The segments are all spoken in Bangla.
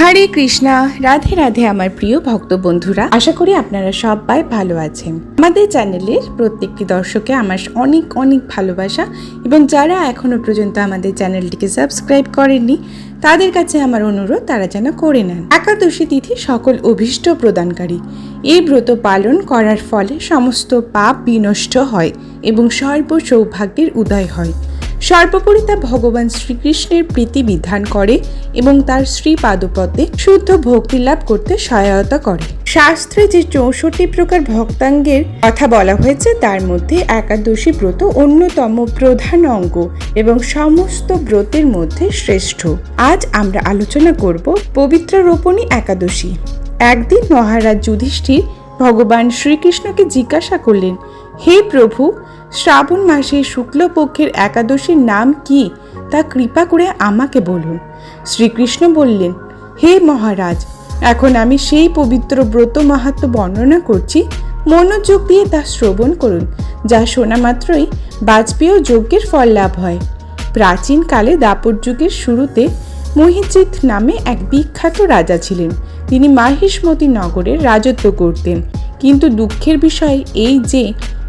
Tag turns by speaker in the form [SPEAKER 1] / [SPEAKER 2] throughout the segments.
[SPEAKER 1] হরে কৃষ্ণা, রাধে রাধে আমার প্রিয় ভক্ত বন্ধুরা আশা করি আপনারা সবাই ভালো আছেন। আমাদের চ্যানেলের প্রত্যেকটি দর্শকে আমার অনেক অনেক ভালোবাসা এবং যারা এখনও পর্যন্ত আমাদের চ্যানেলটিকে সাবস্ক্রাইব করেননি, তাদের কাছে আমার অনুরোধ, তারা যেন করে নেন। একাদশী তিথি সকল অভীষ্ট প্রদানকারী। এই ব্রত পালন করার ফলে সমস্ত পাপ বিনষ্ট হয় এবং সর্ব সৌভাগ্যের উদয় হয়। সর্বোপরি তা ভগবান শ্রীকৃষ্ণের প্রীতি বিধান করে এবং তার শ্রী পাদপদ্মে শুদ্ধ ভক্তি লাভ করতে সহায়তা করে। শাস্ত্রে যে চৌষট্টি প্রকার ভক্তাঙ্গের কথা বলা হয়েছে, তার মধ্যে একাদশী ব্রত অন্যতম প্রধান অঙ্গ এবং সমস্ত ব্রতের মধ্যে শ্রেষ্ঠ। আজ আমরা আলোচনা করব পবিত্র রোপণী একাদশী। একদিন মহারাজ যুধিষ্ঠির ভগবান শ্রীকৃষ্ণকে জিজ্ঞাসা করলেন, হে প্রভু শ্রাবণ মাসে শুক্লপক্ষের একাদশীর নাম কি তা কৃপা করে আমাকে বলুন। শ্রীকৃষ্ণ বললেন, হে মহারাজ, এখন আমি সেই পবিত্র ব্রত মাহাত্ম বর্ণনা করছি। মনোযোগ দিয়ে তা শ্রবণ করুন, যা শোনা মাত্রই বাজপেয় যজ্ঞের ফল লাভ হয়। প্রাচীনকালে দাপর যুগের শুরুতে মহিজিৎ নামে এক বিখ্যাত রাজা ছিলেন। তিনি মাহিষ্মতি নগরের রাজত্ব করতেন। কিন্তু দুঃখের বিষয় এই যে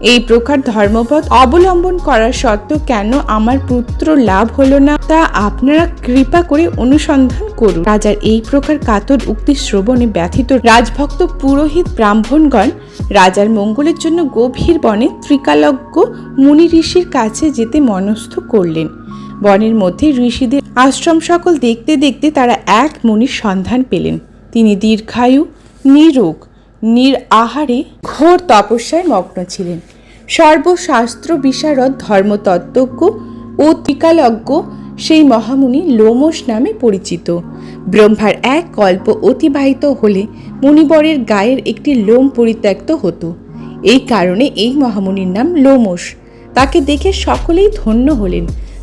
[SPEAKER 1] এই প্রকার ধর্মপথ অবলম্বন করার সত্ত্বেও কেন আমার পুত্র লাভ হলো না? তা আপনারা কৃপা করে অনুসন্ধান করুন। রাজার এই প্রকার কাতর উক্তি শ্রবণে ব্যথিত রাজভক্ত পুরোহিত ব্রাহ্মণগণ রাজার মঙ্গলের জন্য গভীর বনে ত্রিকালজ্ঞ মুনি ঋষির কাছে যেতে মনস্থ করলেন। বনের মধ্যে ঋষিদের আশ্রম সকল দেখতে দেখতে তারা এক মুনির সন্ধান পেলেন। তিনি দীর্ঘায়ু, নিরোগ নির আহারে ঘোর তপস্যায় মগ্ন ছিলেন। সর্বশাস্ত্র বিশারদ, ধর্মতত্ত্বজ্ঞ ও ত্রিকালজ্ঞ সেই মহামুনি লোমস নামে পরিচিত। ব্রহ্মার এক কল্প অতিবাহিত হলে মুনিবরের গায়ের একটি লোম পরিত্যক্ত হতো। এই কারণে এই মহামুনির নাম লোমস তাকে দেখে সকলেই ধন্য হলেন।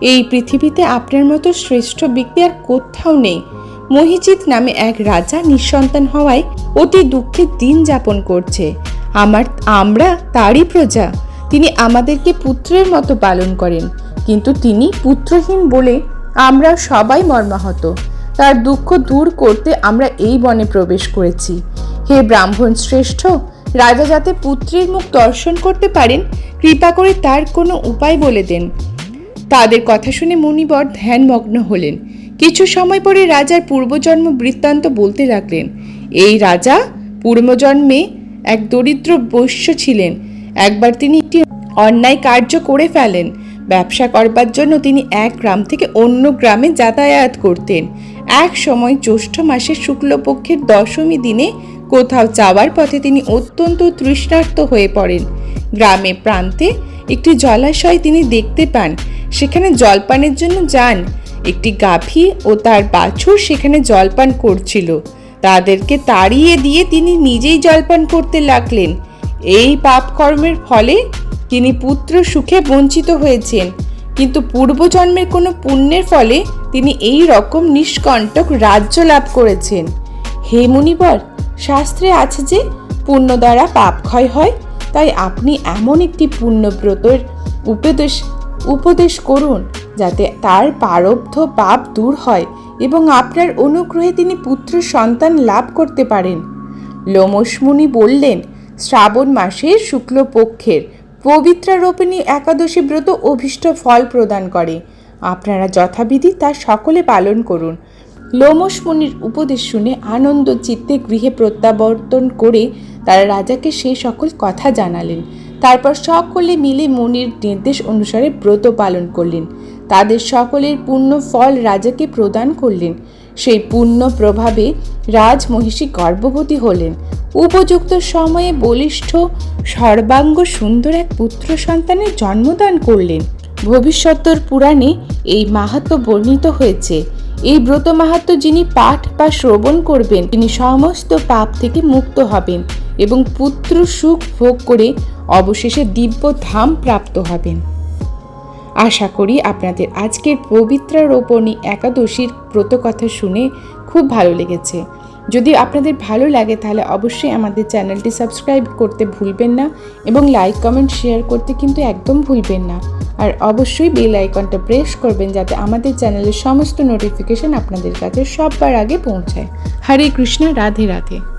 [SPEAKER 1] এই পৃথিবীতে আপনার মতো শ্রেষ্ঠ ব্যক্তি আর কোথাও নেই। মহিজিৎ নামে এক রাজা নিঃসন্তান হওয়ায় অতি দুঃখের দিন যাপন করছে। আমার, আমরা তারই প্রজা। তিনি আমাদেরকে পুত্রের মতো পালন করেন। কিন্তু তিনি পুত্রহীন বলে আমরা সবাই মর্মাহত। তার দুঃখ দূর করতে আমরা এই বনে প্রবেশ করেছি। হে ব্রাহ্মণ শ্রেষ্ঠ, রাজা যাতে পুত্রের মুখ দর্শন করতে পারেন, কৃপা করে তার কোনো উপায় বলে দেন। তাদের কথা শুনে মুনিবর ধ্যানমগ্ন হলেন। কিছু সময় পরে রাজার পূর্বজন্ম বৃত্তান্ত বলতে লাগলেন, এই রাজা পূর্বজন্মে এক দরিদ্র বৈশ্য ছিলেন। একবার তিনি একটি অন্যায় কার্য করে ফেলেন। ব্যবসা করবার জন্য তিনি এক গ্রাম থেকে অন্য গ্রামে যাতায়াত করতেন। এক সময় জ্যৈষ্ঠ মাসের শুক্লপক্ষের দশমী দিনে কোথাও যাওয়ার পথে তিনি অত্যন্ত তৃষ্ণার্ত হয়ে পড়েন। গ্রামে প্রান্তে একটি জলাশয় তিনি দেখতে পান। সেখানে জলপানের জন্য যান। একটি গাভী ও তার বাছুর সেখানে জলপান করছিল। তাদেরকে তাড়িয়ে দিয়ে তিনি নিজেই জলপান করতে লাগলেন। এই পাপকর্মের ফলে তিনি পুত্র সুখে বঞ্চিত হয়েছেন। কিন্তু পূর্বজন্মের কোনো পুণ্যের ফলে তিনি এই রকম নিষ্কণ্টক রাজ্য লাভ করেছেন। হে মুনিবর, শাস্ত্রে আছে যে, পুণ্য দ্বারা পাপ ক্ষয় হয়, তাই আপনি এমন একটি পুণ্যব্রতের উপদেশ উপদেশ করুন যাতে তার প্রারব্ধ পাপ দূর হয় এবং আপনার অনুগ্রহে তিনি পুত্র সন্তান লাভ করতে পারেন। লোমসমুনি বললেন, শ্রাবণ মাসের শুক্লপক্ষের পবিত্রারোপিণী একাদশী ব্রত অভীষ্ট ফল প্রদান করে। আপনারা যথাবিধি তা সকলে পালন করুন। লোমস মুনির উপদেশ শুনে আনন্দ চিত্তে গৃহে প্রত্যাবর্তন করে তারা রাজাকে সেই সকল কথা জানালেন। তারপর সকলে মিলে মুনির নির্দেশ অনুসারে ব্রত পালন করলেন। তাদের সকলের পূর্ণ ফল রাজাকে প্রদান করলেন। সেই পূর্ণ প্রভাবে রাজমহিষী গর্ভবতী হলেন। উপযুক্ত সময়ে বলিষ্ঠ, সর্বাঙ্গ, সুন্দর এক পুত্র সন্তানের জন্মদান করলেন। ভবিষ্যতর পুরাণে এই মাহাত্ম বর্ণিত হয়েছে। এই ব্রত মাহাত্ম যিনি পাঠ বা শ্রবণ করবেন, তিনি সমস্ত পাপ থেকে মুক্ত হবেন এবং পুত্র সুখ ভোগ করে অবশেষে দিব্য ধাম প্রাপ্ত হবেন। আশা করি আপনাদের আজকের পবিত্রারোপণী একাদশীর ব্রত কথা শুনে খুব ভালো লেগেছে। যদি আপনাদের ভালো লাগে তাহলে অবশ্যই আমাদের চ্যানেলটি সাবস্ক্রাইব করতে ভুলবেন না এবং লাইক, কমেন্ট, শেয়ার করতে কিন্তু একদম ভুলবেন না। আর অবশ্যই বেল আইকনটা প্রেস করবেন যাতে আমাদের চ্যানেলের সমস্ত নোটিফিকেশন আপনাদের কাছে সববার আগে পৌঁছায়। হরে কৃষ্ণ, রাধে রাধে।